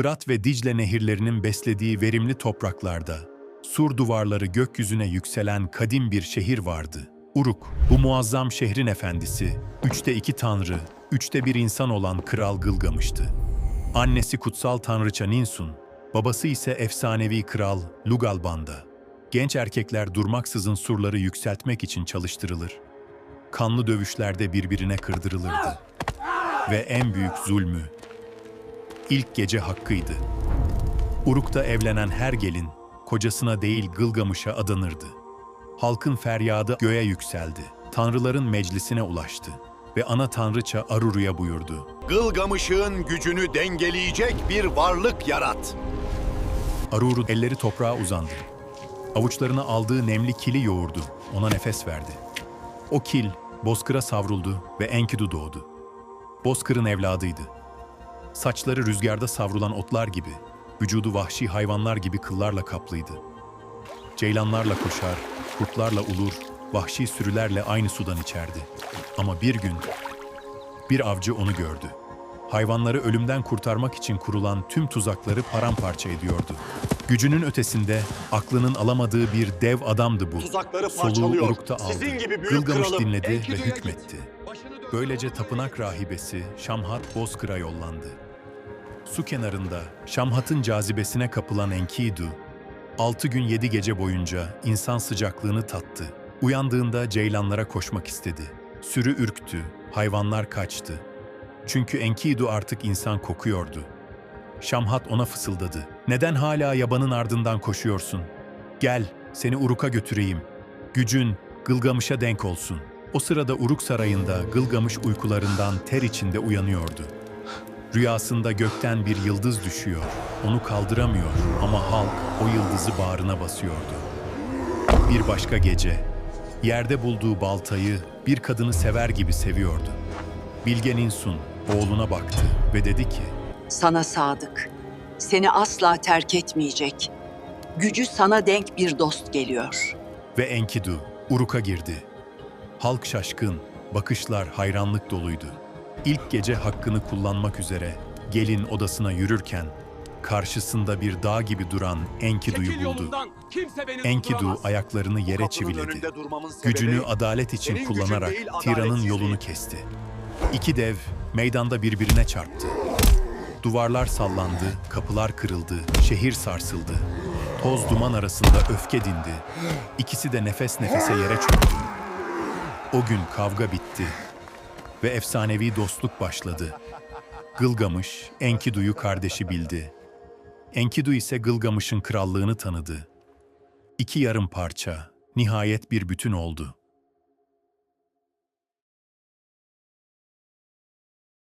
Fırat ve Dicle nehirlerinin beslediği verimli topraklarda, sur duvarları gökyüzüne yükselen kadim bir şehir vardı. Uruk, bu muazzam şehrin efendisi, üçte iki tanrı, üçte bir insan olan Kral Gılgamış'tı. Annesi kutsal tanrıça Ninsun, babası ise efsanevi kral Lugalbanda. Genç erkekler durmaksızın surları yükseltmek için çalıştırılır. Kanlı dövüşlerde birbirine kırdırılırdı. Ve en büyük zulmü, ilk gece hakkıydı. Uruk'ta evlenen her gelin, kocasına değil Gılgamış'a adanırdı. Halkın feryadı göğe yükseldi. Tanrıların meclisine ulaştı ve ana tanrıça Aruru'ya buyurdu. Gılgamış'ın gücünü dengeleyecek bir varlık yarat. Aruru elleri toprağa uzandı. Avuçlarına aldığı nemli kili yoğurdu. Ona nefes verdi. O kil bozkıra savruldu ve Enkidu doğdu. Bozkır'ın evladıydı. Saçları rüzgarda savrulan otlar gibi, vücudu vahşi hayvanlar gibi kıllarla kaplıydı. Ceylanlarla koşar, kurtlarla ulur, vahşi sürülerle aynı sudan içerdi. Ama bir gün bir avcı onu gördü. Hayvanları ölümden kurtarmak için kurulan tüm tuzakları paramparça ediyordu. Gücünün ötesinde aklının alamadığı bir dev adamdı bu. Tuzakları Soluğu parçalıyor. urukta aldı. Sizin gibi büyük Gılgamış kralım, dinledi ve Enkidu'ya hükmetti. Böylece tapınak rahibesi Şamhat Bozkır'a yollandı. Su kenarında Şamhat'ın cazibesine kapılan Enkidu, altı gün yedi gece boyunca insan sıcaklığını tattı. Uyandığında ceylanlara koşmak istedi. Sürü ürktü, hayvanlar kaçtı. Çünkü Enkidu artık insan kokuyordu. Şamhat ona fısıldadı. Neden hala yabanın ardından koşuyorsun? Gel, seni Uruk'a götüreyim. Gücün Gılgamış'a denk olsun. O sırada Uruk sarayında Gılgamış uykularından ter içinde uyanıyordu. Rüyasında gökten bir yıldız düşüyor. Onu kaldıramıyor ama halk o yıldızı bağrına basıyordu. Bir başka gece, yerde bulduğu baltayı bir kadını sever gibi seviyordu. Bilge Ninsun oğluna baktı ve dedi ki, Sana sadık. Seni asla terk etmeyecek. Gücü sana denk bir dost geliyor. ve Enkidu Uruk'a girdi. Halk şaşkın, bakışlar hayranlık doluydu. İlk gece hakkını kullanmak üzere gelin odasına yürürken karşısında bir dağ gibi duran Enkidu'yu buldu. Enkidu ayaklarını yere çiviledi. Gücünü adalet için kullanarak değil, tiranın yolunu kesti. İki dev meydanda birbirine çarptı. Duvarlar sallandı, kapılar kırıldı, şehir sarsıldı. Toz duman arasında öfke dindi. İkisi de nefes nefese yere çöktü. O gün kavga bitti ve efsanevi dostluk başladı. Gılgamış, Enkidu'yu kardeşi bildi. Enkidu ise Gılgamış'ın krallığını tanıdı. İki yarım parça, nihayet bir bütün oldu.